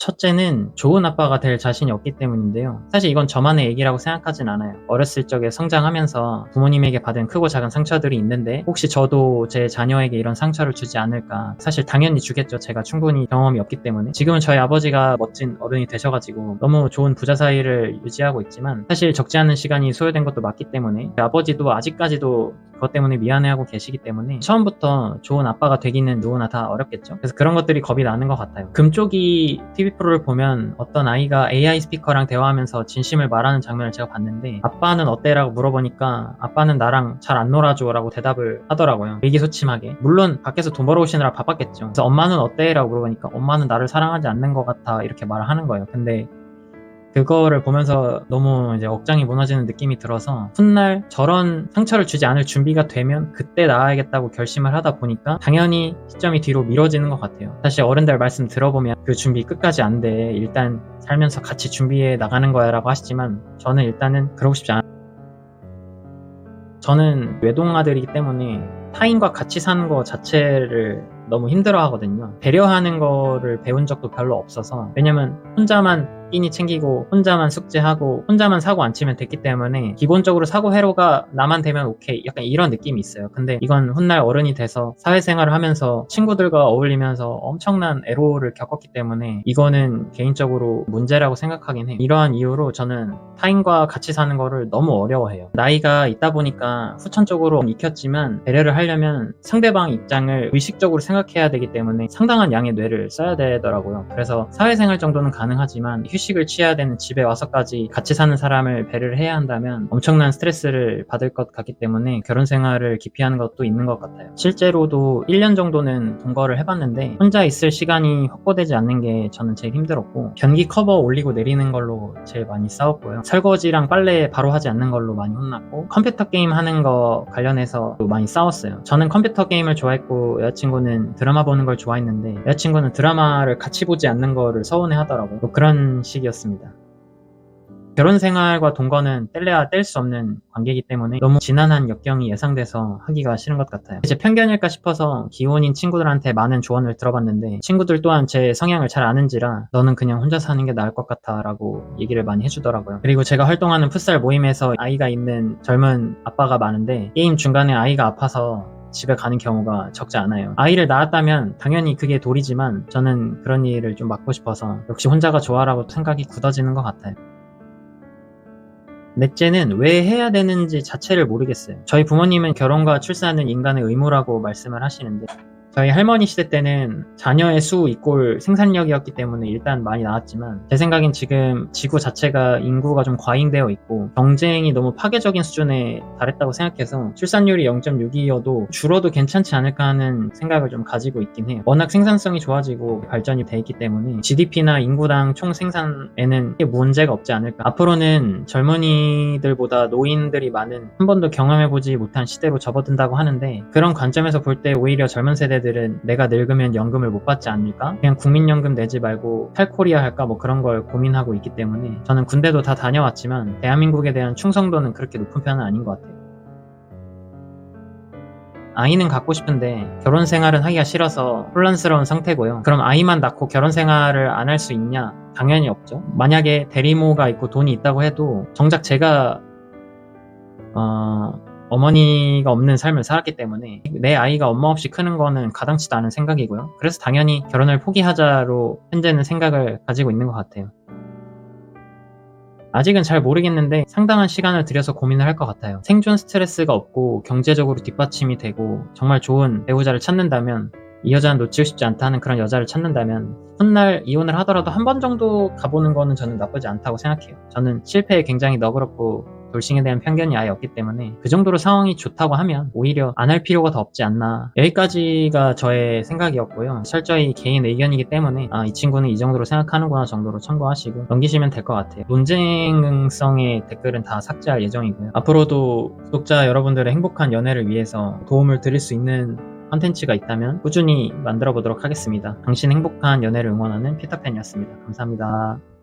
첫째는 좋은 아빠가 될 자신이 없기 때문인데요. 사실 이건 저만의 얘기라고 생각하진 않아요. 어렸을 적에 성장하면서 부모님에게 받은 크고 작은 상처들이 있는데 혹시 저도 제 자녀에게 이런 상처를 주지 않을까. 사실 당연히 주겠죠. 제가 충분히 경험이 없기 때문에. 지금은 저희 아버지가 멋진 어른이 되셔가지고 너무 좋은 부자 사이를 유지하고 있지만 사실 적지 않은 시간이 소요된 것도 맞기 때문에 아버지도 아직까지도 그것 때문에 미안해하고 계시기 때문에 처음부터 좋은 아빠가 되기는 누구나 다 어렵겠죠. 그래서 그런 것들이 겁이 나는 것 같아요. 금쪽이 TV 프로를 보면 어떤 아이가 AI 스피커랑 대화하면서 진심을 말하는 장면을 제가 봤는데 아빠는 어때라고 물어보니까 아빠는 나랑 잘 안 놀아줘라고 대답을 하더라고요. 의기소침하게. 물론 밖에서 돈 벌어오시느라 바빴겠죠. 그래서 엄마는 어때라고 물어보니까 엄마는 나를 사랑하지 않는 것 같아 이렇게 말을 하는 거예요. 근데 그거를 보면서 너무 이제 억장이 무너지는 느낌이 들어서 훗날 저런 상처를 주지 않을 준비가 되면 그때 나아야겠다고 결심을 하다 보니까 당연히 시점이 뒤로 미뤄지는 것 같아요. 사실 어른들 말씀 들어보면 그 준비 끝까지 안 돼. 일단 살면서 같이 준비해 나가는 거야 라고 하시지만 저는 일단은 그러고 싶지 않아요. 저는 외동아들이기 때문에 타인과 같이 사는 거 자체를 너무 힘들어 하거든요. 배려하는 거를 배운 적도 별로 없어서. 왜냐면 혼자만 끼니 챙기고 혼자만 숙제하고 혼자만 사고 안 치면 됐기 때문에 기본적으로 사고 회로가 나만 되면 오케이. 약간 이런 느낌이 있어요. 근데 이건 훗날 어른이 돼서 사회생활을 하면서 친구들과 어울리면서 엄청난 애로를 겪었기 때문에 이거는 개인적으로 문제라고 생각하긴 해요. 이러한 이유로 저는 타인과 같이 사는 거를 너무 어려워해요. 나이가 있다 보니까 후천적으로 익혔지만 배려를 하려면 상대방 입장을 의식적으로 생각해야 되기 때문에 상당한 양의 뇌를 써야 되더라고요. 그래서 사회생활 정도는 가능하지만 휴 식을 취해야 되는 집에 와서까지 같이 사는 사람을 배려를 해야 한다면 엄청난 스트레스를 받을 것 같기 때문에 결혼 생활을 기피하는 것도 있는 것 같아요. 실제로도 1년 정도는 동거를 해봤는데 혼자 있을 시간이 확보되지 않는 게 저는 제일 힘들었고 변기 커버 올리고 내리는 걸로 제일 많이 싸웠고요. 설거지랑 빨래 바로 하지 않는 걸로 많이 혼났고 컴퓨터 게임 하는 거 관련해서 많이 싸웠어요. 저는 컴퓨터 게임을 좋아했고 여자친구는 드라마 보는 걸 좋아했는데 여자친구는 드라마를 같이 보지 않는 거를 서운해 하더라고요. 뭐 그런 시기였습니다. 결혼 생활과 동거는 뗄래야 뗄 수 없는 관계이기 때문에 너무 지난한 역경이 예상돼서 하기가 싫은 것 같아요. 제 편견일까 싶어서 기혼인 친구들한테 많은 조언을 들어봤는데 친구들 또한 제 성향을 잘 아는지라 너는 그냥 혼자 사는 게 나을 것 같아 라고 얘기를 많이 해주더라고요. 그리고 제가 활동하는 풋살 모임에서 아이가 있는 젊은 아빠가 많은데 게임 중간에 아이가 아파서 집에 가는 경우가 적지 않아요. 아이를 낳았다면 당연히 그게 도리지만 저는 그런 일을 좀 막고 싶어서 역시 혼자가 좋아라고 생각이 굳어지는 것 같아요. 넷째는 왜 해야 되는지 자체를 모르겠어요. 저희 부모님은 결혼과 출산은 인간의 의무라고 말씀을 하시는데 저희 할머니 시대 때는 자녀의 수 이꼴 생산력이었기 때문에 일단 많이 나왔지만 제 생각엔 지금 지구 자체가 인구가 좀 과잉되어 있고 경쟁이 너무 파괴적인 수준에 달했다고 생각해서 출산율이 0.6이어도 줄어도 괜찮지 않을까 하는 생각을 좀 가지고 있긴 해요. 워낙 생산성이 좋아지고 발전이 돼 있기 때문에 GDP나 인구당 총 생산에는 문제가 없지 않을까. 앞으로는 젊은이들보다 노인들이 많은 한 번도 경험해보지 못한 시대로 접어든다고 하는데 그런 관점에서 볼 때 오히려 젊은 세대 세대들은 내가 늙으면 연금을 못 받지 않을까? 그냥 국민연금 내지 말고 탈코리아 할까? 뭐 그런 걸 고민하고 있기 때문에 저는 군대도 다 다녀왔지만 대한민국에 대한 충성도는 그렇게 높은 편은 아닌 것 같아요. 아이는 갖고 싶은데 결혼 생활은 하기가 싫어서 혼란스러운 상태고요. 그럼 아이만 낳고 결혼 생활을 안 할 수 있냐? 당연히 없죠. 만약에 대리모가 있고 돈이 있다고 해도 정작 제가 어, 어머니가 없는 삶을 살았기 때문에 내 아이가 엄마 없이 크는 거는 가당치도 않은 생각이고요. 그래서 당연히 결혼을 포기하자로 현재는 생각을 가지고 있는 것 같아요. 아직은 잘 모르겠는데 상당한 시간을 들여서 고민을 할 것 같아요. 생존 스트레스가 없고 경제적으로 뒷받침이 되고 정말 좋은 배우자를 찾는다면 이 여자는 놓치고 싶지 않다는 그런 여자를 찾는다면 훗날 이혼을 하더라도 한 번 정도 가보는 거는 저는 나쁘지 않다고 생각해요. 저는 실패에 굉장히 너그럽고 돌싱에 대한 편견이 아예 없기 때문에 그 정도로 상황이 좋다고 하면 오히려 안 할 필요가 더 없지 않나 여기까지가 저의 생각이었고요 철저히 개인 의견이기 때문에 아, 이 친구는 이 정도로 생각하는구나 정도로 참고하시고 넘기시면 될 것 같아요 논쟁성의 댓글은 다 삭제할 예정이고요 앞으로도 구독자 여러분들의 행복한 연애를 위해서 도움을 드릴 수 있는 컨텐츠가 있다면 꾸준히 만들어 보도록 하겠습니다. 당신 행복한 연애를 응원하는 피터팬이었습니다. 감사합니다.